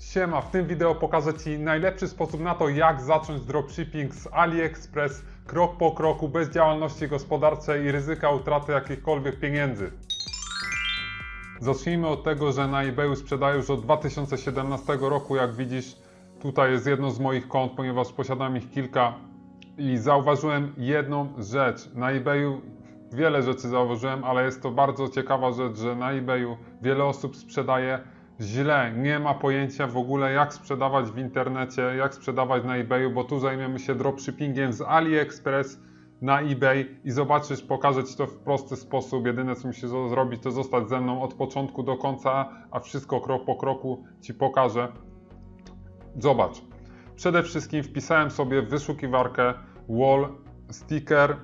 Siema, w tym wideo pokażę Ci najlepszy sposób na to, jak zacząć dropshipping z AliExpress krok po kroku, bez działalności gospodarczej i ryzyka utraty jakichkolwiek pieniędzy. Zacznijmy od tego, że na eBayu sprzedaję już od 2017 roku. Jak widzisz, tutaj jest jedno z moich kont, ponieważ posiadam ich kilka i zauważyłem jedną rzecz. Na eBayu wiele rzeczy zauważyłem, ale jest to bardzo ciekawa rzecz, że na eBayu wiele osób sprzedaje źle, nie ma pojęcia w ogóle jak sprzedawać w internecie, jak sprzedawać na eBayu, bo tu zajmiemy się dropshippingiem z AliExpress na eBay i zobaczysz, pokażę Ci to w prosty sposób. Jedyne co musisz zrobić to zostać ze mną od początku do końca, a wszystko krok po kroku Ci pokażę. Zobacz. Przede wszystkim wpisałem sobie w wyszukiwarkę wall sticker.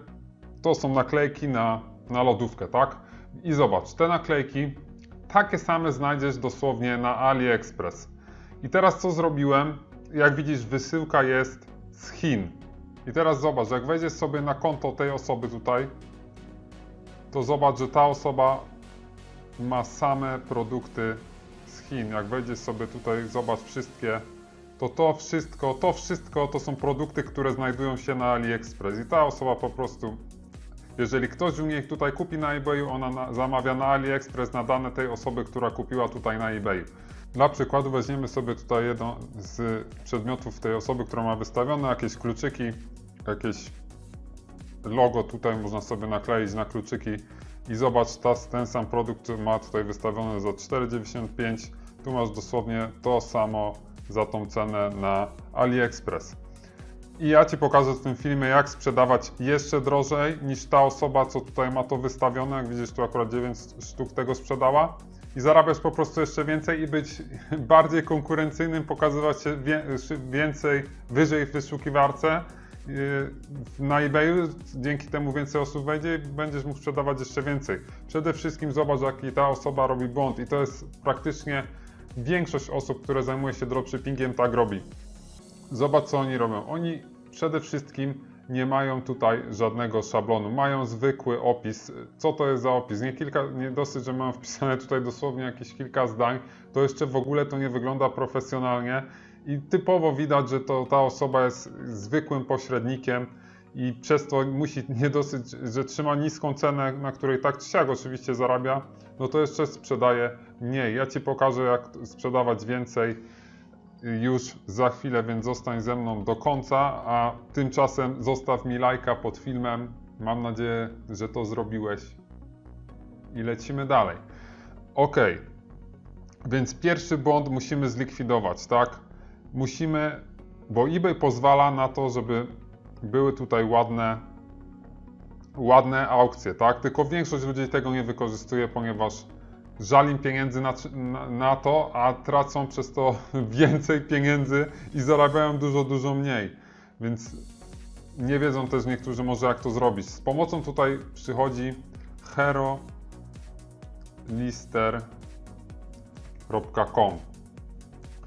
To są naklejki na, na lodówkę, tak? I zobacz, te naklejki takie same znajdziesz dosłownie na AliExpress. I teraz co zrobiłem? Jak widzisz, wysyłka jest z Chin. I teraz zobacz, jak wejdziesz sobie na konto tej osoby tutaj, to zobacz, że ta osoba ma same produkty z Chin. Jak wejdziesz sobie tutaj, zobacz wszystkie, to to wszystko, to wszystko to są produkty, które znajdują się na AliExpress. I ta osoba po prostu jeżeli ktoś u niej tutaj kupi na eBayu, ona na, zamawia na AliExpress na dane tej osoby, która kupiła tutaj na eBayu. Dla przykładu weźmiemy sobie tutaj jedno z przedmiotów tej osoby, która ma wystawione, jakieś kluczyki, jakieś logo tutaj można sobie nakleić na kluczyki i zobacz, ta, ten sam produkt ma tutaj wystawione za 4,95. Tu masz dosłownie to samo za tą cenę na AliExpress. I ja Ci pokażę w tym filmie, jak sprzedawać jeszcze drożej niż ta osoba, co tutaj ma to wystawione. Jak widzisz, tu akurat 9 sztuk tego sprzedała. I zarabiać po prostu jeszcze więcej i być bardziej konkurencyjnym, pokazywać się więcej, wyżej w wyszukiwarce yy, na eBayu. Dzięki temu więcej osób wejdzie i będziesz mógł sprzedawać jeszcze więcej. Przede wszystkim zobacz, jaki ta osoba robi błąd i to jest praktycznie większość osób, które zajmuje się dropshippingiem, tak robi. Zobacz, co oni robią. Oni przede wszystkim nie mają tutaj żadnego szablonu. Mają zwykły opis. Co to jest za opis? Nie, kilka, nie dosyć, że mam wpisane tutaj dosłownie jakieś kilka zdań, to jeszcze w ogóle to nie wygląda profesjonalnie i typowo widać, że to ta osoba jest zwykłym pośrednikiem i przez to musi nie dosyć, że trzyma niską cenę, na której tak czy siak oczywiście zarabia, no to jeszcze sprzedaje mniej. Ja Ci pokażę, jak sprzedawać więcej już za chwilę, więc zostań ze mną do końca, a tymczasem zostaw mi lajka pod filmem. Mam nadzieję, że to zrobiłeś. I lecimy dalej. Ok, więc pierwszy błąd musimy zlikwidować, tak? Musimy, bo eBay pozwala na to, żeby były tutaj ładne, ładne aukcje, tak? Tylko większość ludzi tego nie wykorzystuje, ponieważ żal im pieniędzy na, na, na, to, a tracą przez to więcej pieniędzy i zarabiają dużo, dużo mniej. Więc nie wiedzą też niektórzy może jak to zrobić. Z pomocą tutaj przychodzi herolister.com.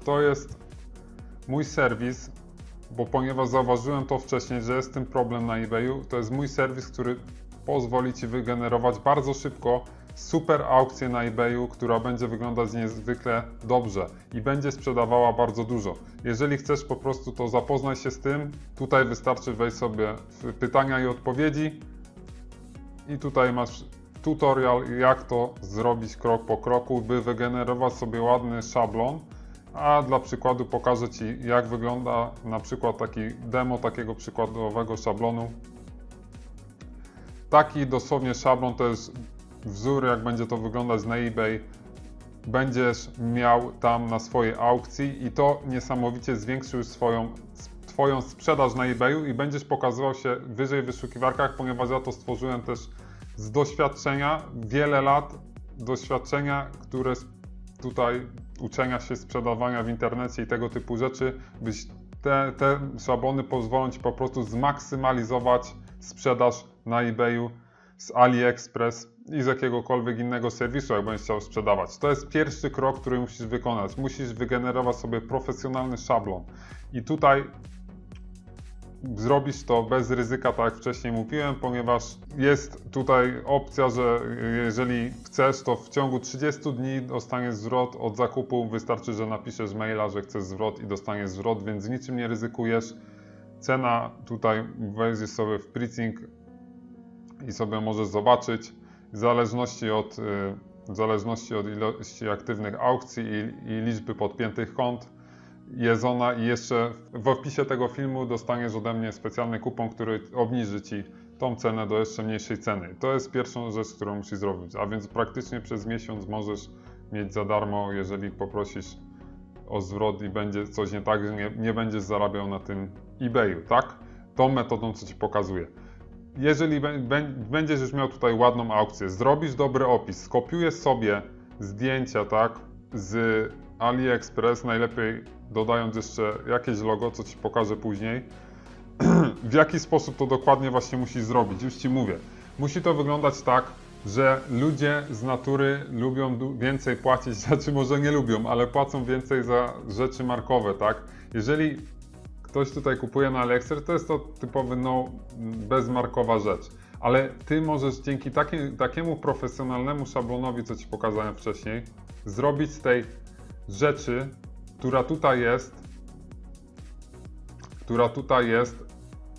To jest mój serwis, bo ponieważ zauważyłem to wcześniej, że jest tym problem na eBayu, to jest mój serwis, który pozwoli Ci wygenerować bardzo szybko super aukcję na eBayu, która będzie wyglądać niezwykle dobrze i będzie sprzedawała bardzo dużo. Jeżeli chcesz po prostu to zapoznaj się z tym, tutaj wystarczy wejść sobie w pytania i odpowiedzi i tutaj masz tutorial jak to zrobić krok po kroku, by wygenerować sobie ładny szablon. A dla przykładu pokażę Ci jak wygląda na przykład taki demo takiego przykładowego szablonu. Taki dosłownie szablon to jest wzór, jak będzie to wyglądać na eBay, będziesz miał tam na swojej aukcji i to niesamowicie zwiększy swoją, Twoją sprzedaż na eBayu i będziesz pokazywał się wyżej w wyszukiwarkach, ponieważ ja to stworzyłem też z doświadczenia, wiele lat doświadczenia, które tutaj uczenia się sprzedawania w internecie i tego typu rzeczy, byś te, te szablony pozwolą Ci po prostu zmaksymalizować sprzedaż na eBayu z AliExpress i z jakiegokolwiek innego serwisu, jak będziesz chciał sprzedawać. To jest pierwszy krok, który musisz wykonać. Musisz wygenerować sobie profesjonalny szablon. I tutaj zrobisz to bez ryzyka, tak jak wcześniej mówiłem, ponieważ jest tutaj opcja, że jeżeli chcesz, to w ciągu 30 dni dostaniesz zwrot od zakupu. Wystarczy, że napiszesz maila, że chcesz zwrot i dostaniesz zwrot, więc niczym nie ryzykujesz. Cena tutaj wejdziesz sobie w Pricing i sobie możesz zobaczyć w zależności od, y, w zależności od ilości aktywnych aukcji i, i liczby podpiętych kont jest ona i jeszcze w opisie tego filmu dostaniesz ode mnie specjalny kupon, który obniży Ci tą cenę do jeszcze mniejszej ceny. To jest pierwszą rzecz, którą musisz zrobić, a więc praktycznie przez miesiąc możesz mieć za darmo, jeżeli poprosisz o zwrot i będzie coś nie tak, że nie, nie będziesz zarabiał na tym eBayu, tak? Tą metodą, co Ci pokazuję. Jeżeli bę- bę- będziesz już miał tutaj ładną aukcję, zrobisz dobry opis, skopiujesz sobie zdjęcia, tak, z AliExpress, najlepiej dodając jeszcze jakieś logo, co Ci pokażę później, w jaki sposób to dokładnie właśnie musisz zrobić. Już Ci mówię. Musi to wyglądać tak, że ludzie z natury lubią więcej płacić, znaczy może nie lubią, ale płacą więcej za rzeczy markowe, tak? Jeżeli ktoś tutaj kupuje na AliExpress, to jest to typowy no, bezmarkowa rzecz. Ale Ty możesz dzięki taki, takiemu profesjonalnemu szablonowi, co Ci pokazałem wcześniej, zrobić z tej rzeczy, która tutaj jest, która tutaj jest,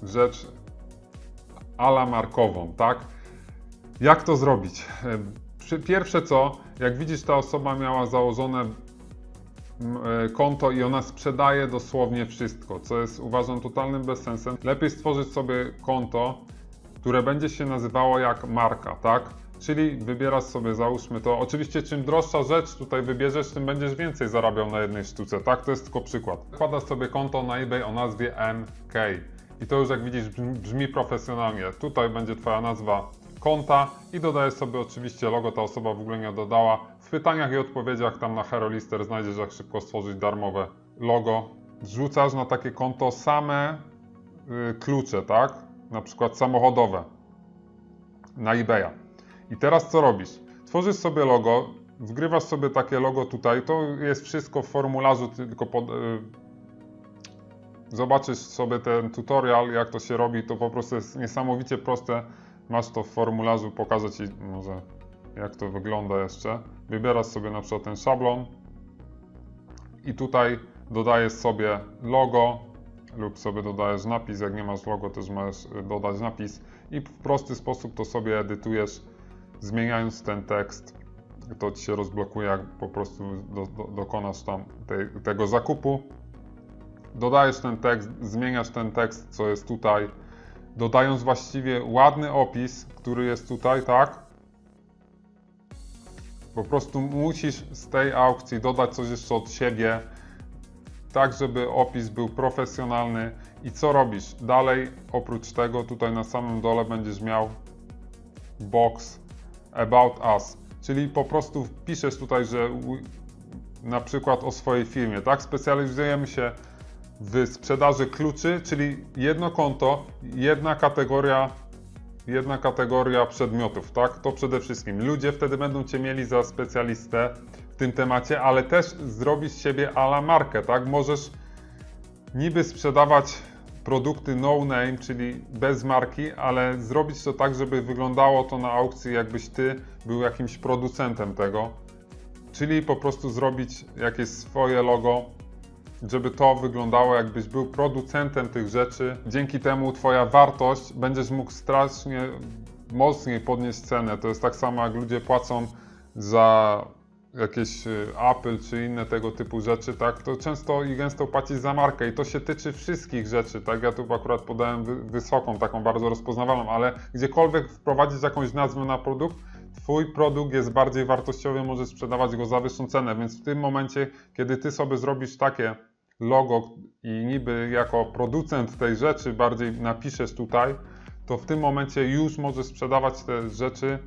rzecz ala markową, tak? Jak to zrobić? E, Pierwsze co, jak widzisz, ta osoba miała założone konto i ona sprzedaje dosłownie wszystko, co jest uważam totalnym bezsensem. Lepiej stworzyć sobie konto, które będzie się nazywało jak marka, tak? Czyli wybierasz sobie, załóżmy to. Oczywiście, czym droższa rzecz tutaj wybierzesz, tym będziesz więcej zarabiał na jednej sztuce, tak? To jest tylko przykład. Wkładasz sobie konto na eBay o nazwie MK. I to już jak widzisz brzmi, brzmi profesjonalnie. Tutaj będzie Twoja nazwa konta i dodajesz sobie oczywiście logo, ta osoba w ogóle nie dodała. Pytaniach i odpowiedziach tam na Hero Lister znajdziesz jak szybko stworzyć darmowe logo. Wrzucasz na takie konto same y, klucze, tak? Na przykład samochodowe na eBaya. I teraz co robisz? Tworzysz sobie logo, wgrywasz sobie takie logo tutaj, to jest wszystko w formularzu, tylko pod, y, zobaczysz sobie ten tutorial, jak to się robi, to po prostu jest niesamowicie proste. Masz to w formularzu, pokażę Ci może jak to wygląda jeszcze. Wybierasz sobie na przykład ten szablon i tutaj dodajesz sobie logo lub sobie dodajesz napis, jak nie masz logo też możesz y, dodać napis i w prosty sposób to sobie edytujesz, zmieniając ten tekst. To Ci się rozblokuje, jak po prostu do, do, dokonasz tam tej, tego zakupu. Dodajesz ten tekst, zmieniasz ten tekst, co jest tutaj, dodając właściwie ładny opis, który jest tutaj, tak? Po prostu musisz z tej aukcji dodać coś jeszcze od siebie, tak żeby opis był profesjonalny. I co robisz? Dalej, oprócz tego, tutaj na samym dole będziesz miał box About Us, czyli po prostu piszesz tutaj, że na przykład o swojej firmie, tak? Specjalizujemy się w sprzedaży kluczy, czyli jedno konto, jedna kategoria, jedna kategoria przedmiotów, tak? To przede wszystkim. Ludzie wtedy będą Cię mieli za specjalistę w tym temacie, ale też zrobić z siebie ala markę, tak? Możesz niby sprzedawać produkty no name, czyli bez marki, ale zrobić to tak, żeby wyglądało to na aukcji, jakbyś ty był jakimś producentem tego. Czyli po prostu zrobić jakieś swoje logo, żeby to wyglądało, jakbyś był producentem tych rzeczy. Dzięki temu Twoja wartość będziesz mógł strasznie mocniej podnieść cenę. To jest tak samo, jak ludzie płacą za jakieś y, Apple czy inne tego typu rzeczy, tak, to często i gęsto płacisz za markę i to się tyczy wszystkich rzeczy, tak, ja tu akurat podałem wy, wysoką, taką bardzo rozpoznawalną, ale gdziekolwiek wprowadzić jakąś nazwę na produkt, Twój produkt jest bardziej wartościowy, możesz sprzedawać go za wyższą cenę, więc w tym momencie, kiedy Ty sobie zrobisz takie logo i niby jako producent tej rzeczy bardziej napiszesz tutaj, to w tym momencie już możesz sprzedawać te rzeczy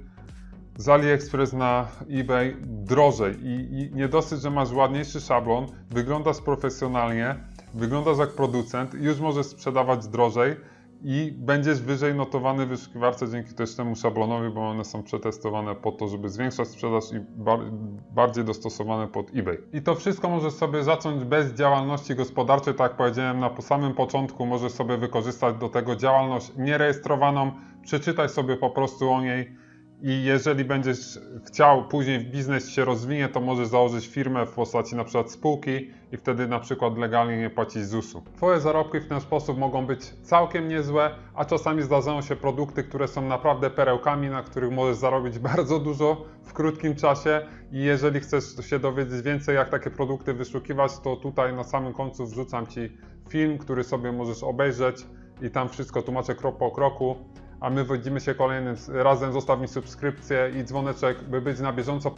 z AliExpress na eBay drożej. I, i nie dosyć, że masz ładniejszy szablon, wyglądasz profesjonalnie, wyglądasz jak producent, już możesz sprzedawać drożej i będziesz wyżej notowany w wyszukiwarce dzięki też temu szablonowi, bo one są przetestowane po to, żeby zwiększać sprzedaż i bar bardziej dostosowane pod eBay. I to wszystko możesz sobie zacząć bez działalności gospodarczej, tak jak powiedziałem na samym początku, możesz sobie wykorzystać do tego działalność nierejestrowaną, przeczytaj sobie po prostu o niej i jeżeli będziesz chciał później w biznes się rozwinie, to możesz założyć firmę w postaci na przykład spółki i wtedy na przykład legalnie nie płacić ZUS-u. Twoje zarobki w ten sposób mogą być całkiem niezłe, a czasami zdarzają się produkty, które są naprawdę perełkami, na których możesz zarobić bardzo dużo w krótkim czasie i jeżeli chcesz się dowiedzieć więcej jak takie produkty wyszukiwać, to tutaj na samym końcu wrzucam Ci film, który sobie możesz obejrzeć i tam wszystko tłumaczę krok po kroku a my widzimy się kolejnym razem. Zostaw mi subskrypcję i dzwoneczek, by być na bieżąco.